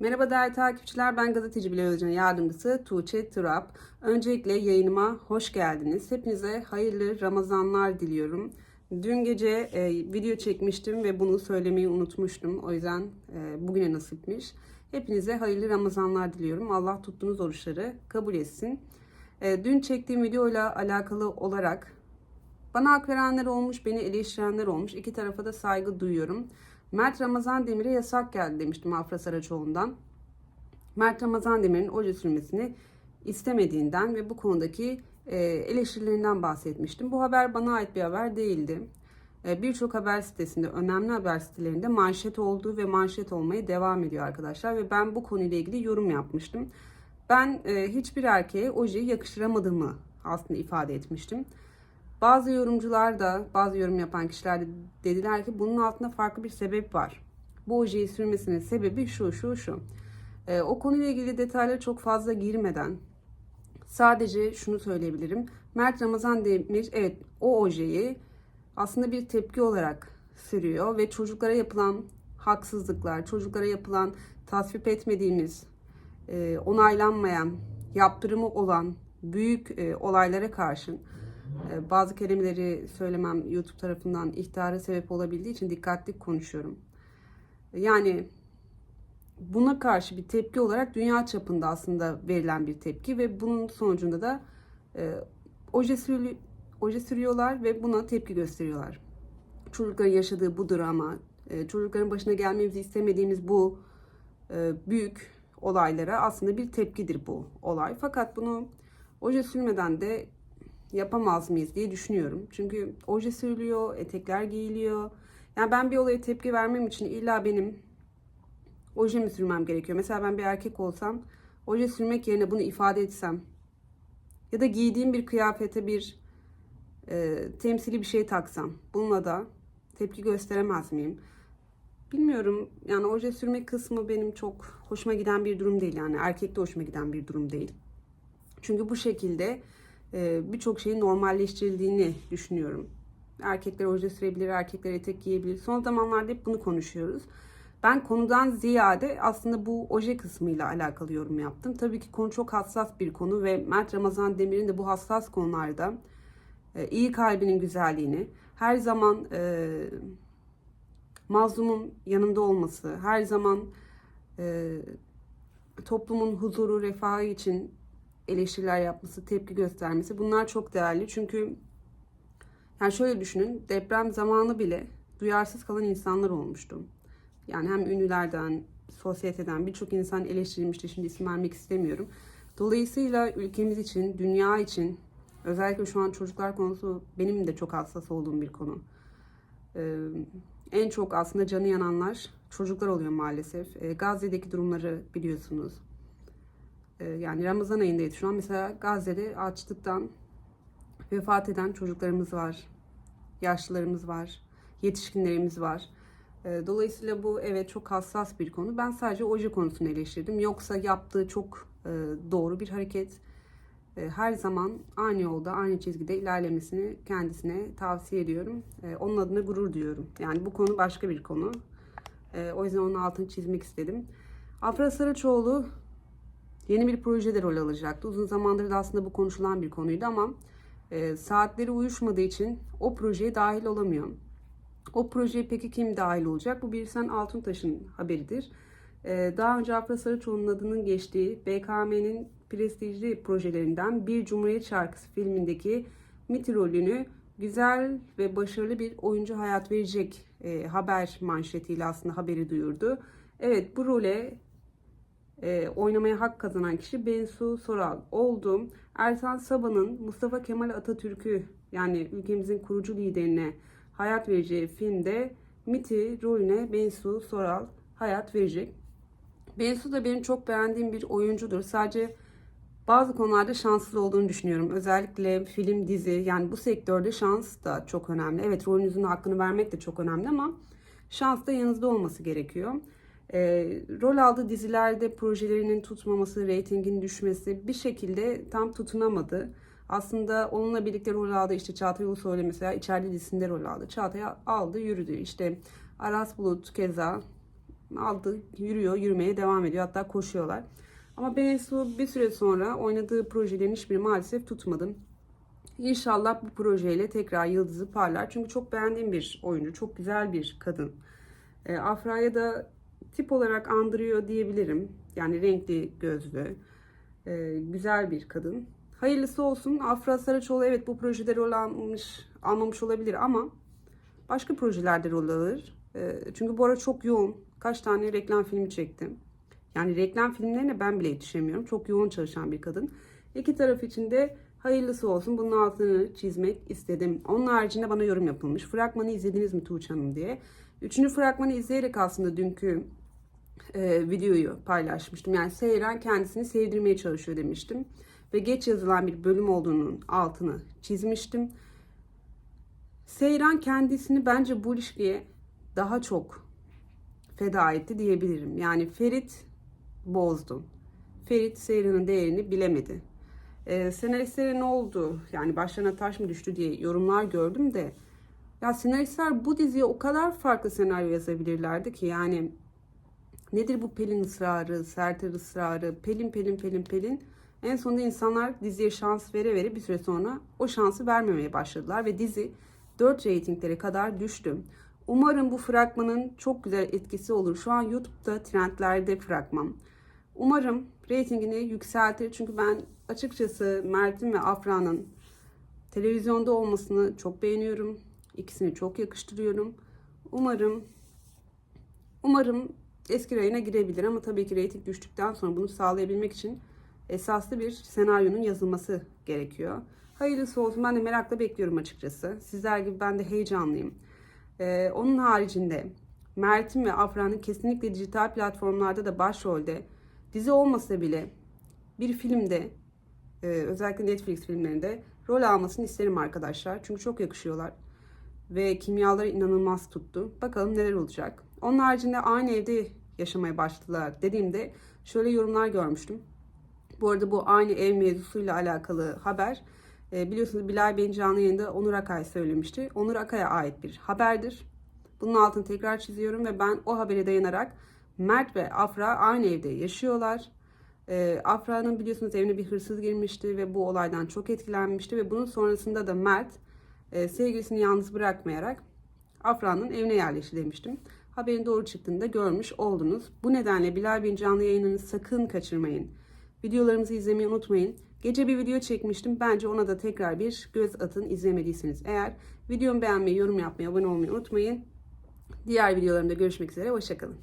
Merhaba değerli takipçiler, ben gazeteci Bilal Özcan yardımcısı Tuğçe Tırap. Öncelikle yayınıma hoş geldiniz. Hepinize hayırlı Ramazanlar diliyorum. Dün gece e, video çekmiştim ve bunu söylemeyi unutmuştum. O yüzden e, bugüne nasipmiş. Hepinize hayırlı Ramazanlar diliyorum. Allah tuttuğunuz oruçları kabul etsin. E, dün çektiğim videoyla alakalı olarak bana hak verenler olmuş, beni eleştirenler olmuş. İki tarafa da saygı duyuyorum. Mert Ramazan Demir'e yasak geldi demiştim Afra Saraçoğlu'ndan. Mert Ramazan Demir'in oje sürmesini istemediğinden ve bu konudaki e, eleştirilerinden bahsetmiştim. Bu haber bana ait bir haber değildi. E, Birçok haber sitesinde, önemli haber sitelerinde manşet olduğu ve manşet olmaya devam ediyor arkadaşlar. Ve ben bu konuyla ilgili yorum yapmıştım. Ben e, hiçbir erkeğe ojeyi yakıştıramadığımı aslında ifade etmiştim. Bazı yorumcular da, bazı yorum yapan kişiler de dediler ki bunun altında farklı bir sebep var. Bu ojeyi sürmesinin sebebi şu, şu, şu. Ee, o konuyla ilgili detaylara çok fazla girmeden sadece şunu söyleyebilirim. Mert Ramazan Demir evet o ojeyi aslında bir tepki olarak sürüyor ve çocuklara yapılan haksızlıklar, çocuklara yapılan tasvip etmediğimiz, e, onaylanmayan, yaptırımı olan büyük e, olaylara karşın bazı kelimeleri söylemem YouTube tarafından ihtara sebep olabildiği için dikkatli konuşuyorum. Yani buna karşı bir tepki olarak dünya çapında aslında verilen bir tepki ve bunun sonucunda da e, oje, sürü, oje sürüyorlar ve buna tepki gösteriyorlar. Çocukların yaşadığı bu drama, e, çocukların başına gelmemizi istemediğimiz bu e, büyük olaylara aslında bir tepkidir bu olay. Fakat bunu oje sürmeden de yapamaz mıyız diye düşünüyorum. Çünkü oje sürülüyor, etekler giyiliyor. Yani ben bir olaya tepki vermem için illa benim oje mi sürmem gerekiyor? Mesela ben bir erkek olsam oje sürmek yerine bunu ifade etsem ya da giydiğim bir kıyafete bir e, temsili bir şey taksam bununla da tepki gösteremez miyim? Bilmiyorum yani oje sürmek kısmı benim çok hoşuma giden bir durum değil yani erkekte hoşuma giden bir durum değil. Çünkü bu şekilde birçok şeyin normalleştirildiğini düşünüyorum. Erkekler oje sürebilir, erkekler etek giyebilir. Son zamanlarda hep bunu konuşuyoruz. Ben konudan ziyade aslında bu oje kısmıyla alakalı yorum yaptım. Tabii ki konu çok hassas bir konu ve Mert Ramazan Demir'in de bu hassas konularda e, iyi kalbinin güzelliğini, her zaman e, mazlumun yanında olması, her zaman e, toplumun huzuru, refahı için eleştiriler yapması, tepki göstermesi bunlar çok değerli. Çünkü yani şöyle düşünün deprem zamanı bile duyarsız kalan insanlar olmuştu. Yani hem ünlülerden, sosyeteden birçok insan eleştirilmişti. Şimdi isim vermek istemiyorum. Dolayısıyla ülkemiz için, dünya için özellikle şu an çocuklar konusu benim de çok hassas olduğum bir konu. Ee, en çok aslında canı yananlar çocuklar oluyor maalesef. Ee, Gazze'deki durumları biliyorsunuz. Ee, yani Ramazan ayındayız şu an. Mesela Gazze'de açlıktan vefat eden çocuklarımız var. Yaşlılarımız var. Yetişkinlerimiz var. Ee, dolayısıyla bu evet çok hassas bir konu. Ben sadece oje konusunu eleştirdim. Yoksa yaptığı çok e, doğru bir hareket. E, her zaman aynı yolda, aynı çizgide ilerlemesini kendisine tavsiye ediyorum. E, onun adına gurur duyuyorum. Yani bu konu başka bir konu. O yüzden onun altını çizmek istedim. Afra Saraçoğlu yeni bir projede rol alacaktı. Uzun zamandır da aslında bu konuşulan bir konuydu ama e, saatleri uyuşmadığı için o projeye dahil olamıyor. O projeye peki kim dahil olacak? Bu bir sen Altuntaş'ın haberidir. E, daha önce Afra Sarıçoğlu'nun adının geçtiği BKM'nin prestijli projelerinden Bir Cumhuriyet Şarkısı filmindeki Miti rolünü güzel ve başarılı bir oyuncu hayat verecek e, haber manşetiyle aslında haberi duyurdu. Evet bu role e, oynamaya hak kazanan kişi Bensu Soral oldu. Ertan Sabah'ın Mustafa Kemal Atatürk'ü yani ülkemizin kurucu liderine hayat vereceği filmde Miti rolüne Bensu Soral hayat verecek. Bensu da benim çok beğendiğim bir oyuncudur. Sadece bazı konularda şanslı olduğunu düşünüyorum. Özellikle film, dizi yani bu sektörde şans da çok önemli. Evet rolünüzün hakkını vermek de çok önemli ama şans da yanınızda olması gerekiyor. E, rol aldığı dizilerde projelerinin tutmaması, reytingin düşmesi bir şekilde tam tutunamadı. Aslında onunla birlikte rol aldı. İşte Çağatay Ulusoy'la mesela içeride dizisinde rol aldı. Çağatay aldı, yürüdü. İşte Aras Bulut keza aldı, yürüyor, yürümeye devam ediyor. Hatta koşuyorlar. Ama Bensu bir süre sonra oynadığı projelerin hiçbiri maalesef tutmadı. İnşallah bu projeyle tekrar yıldızı parlar. Çünkü çok beğendiğim bir oyuncu. Çok güzel bir kadın. E, Afra'ya da tip olarak andırıyor diyebilirim. Yani renkli gözlü. e, güzel bir kadın. Hayırlısı olsun. Afra Saraçoğlu evet bu projede rol almış, almamış olabilir ama başka projelerde rol alır. E, çünkü bu ara çok yoğun. Kaç tane reklam filmi çektim. Yani reklam filmlerine ben bile yetişemiyorum. Çok yoğun çalışan bir kadın. İki taraf için de hayırlısı olsun. Bunun altını çizmek istedim. Onun haricinde bana yorum yapılmış. Fragmanı izlediniz mi Tuğçe Hanım diye. Üçüncü fragmanı izleyerek aslında dünkü e, videoyu paylaşmıştım. Yani Seyran kendisini sevdirmeye çalışıyor demiştim. Ve geç yazılan bir bölüm olduğunun altını çizmiştim. Seyran kendisini bence bu ilişkiye daha çok feda etti diyebilirim. Yani Ferit bozdu. Ferit Seyran'ın değerini bilemedi. Ee, senaristlere ne oldu? Yani başlarına taş mı düştü diye yorumlar gördüm de ya senaristler bu diziye o kadar farklı senaryo yazabilirlerdi ki yani nedir bu Pelin ısrarı, Serter ısrarı, Pelin Pelin Pelin Pelin. En sonunda insanlar diziye şans vere vere bir süre sonra o şansı vermemeye başladılar ve dizi 4 reytinglere kadar düştü. Umarım bu fragmanın çok güzel etkisi olur. Şu an YouTube'da trendlerde fragman. Umarım reytingini yükseltir. Çünkü ben açıkçası Mert'in ve Afra'nın televizyonda olmasını çok beğeniyorum. İkisini çok yakıştırıyorum. Umarım umarım eski rayına girebilir ama tabii ki reyting düştükten sonra bunu sağlayabilmek için esaslı bir senaryonun yazılması gerekiyor. Hayırlısı olsun ben de merakla bekliyorum açıkçası. Sizler gibi ben de heyecanlıyım. Ee, onun haricinde Mert'in ve Afra'nın kesinlikle dijital platformlarda da başrolde dizi olmasa bile bir filmde e, özellikle Netflix filmlerinde rol almasını isterim arkadaşlar. Çünkü çok yakışıyorlar. Ve kimyaları inanılmaz tuttu. Bakalım neler olacak. Onun haricinde aynı evde yaşamaya başladılar dediğimde şöyle yorumlar görmüştüm. Bu arada bu aynı ev mevzusuyla alakalı haber e, biliyorsunuz Bilal Bey'in canlı yayında Onur Akay söylemişti. Onur Akay'a ait bir haberdir. Bunun altını tekrar çiziyorum ve ben o habere dayanarak Mert ve Afra aynı evde yaşıyorlar. E, Afra'nın biliyorsunuz evine bir hırsız girmişti ve bu olaydan çok etkilenmişti ve bunun sonrasında da Mert e, sevgilisini yalnız bırakmayarak Afra'nın evine yerleşti demiştim. Haberin doğru çıktığını da görmüş oldunuz. Bu nedenle Bilal Bey'in canlı yayınını sakın kaçırmayın. Videolarımızı izlemeyi unutmayın. Gece bir video çekmiştim. Bence ona da tekrar bir göz atın izlemediyseniz eğer. Videomu beğenmeyi, yorum yapmayı, abone olmayı unutmayın. Diğer videolarımda görüşmek üzere. Hoşçakalın.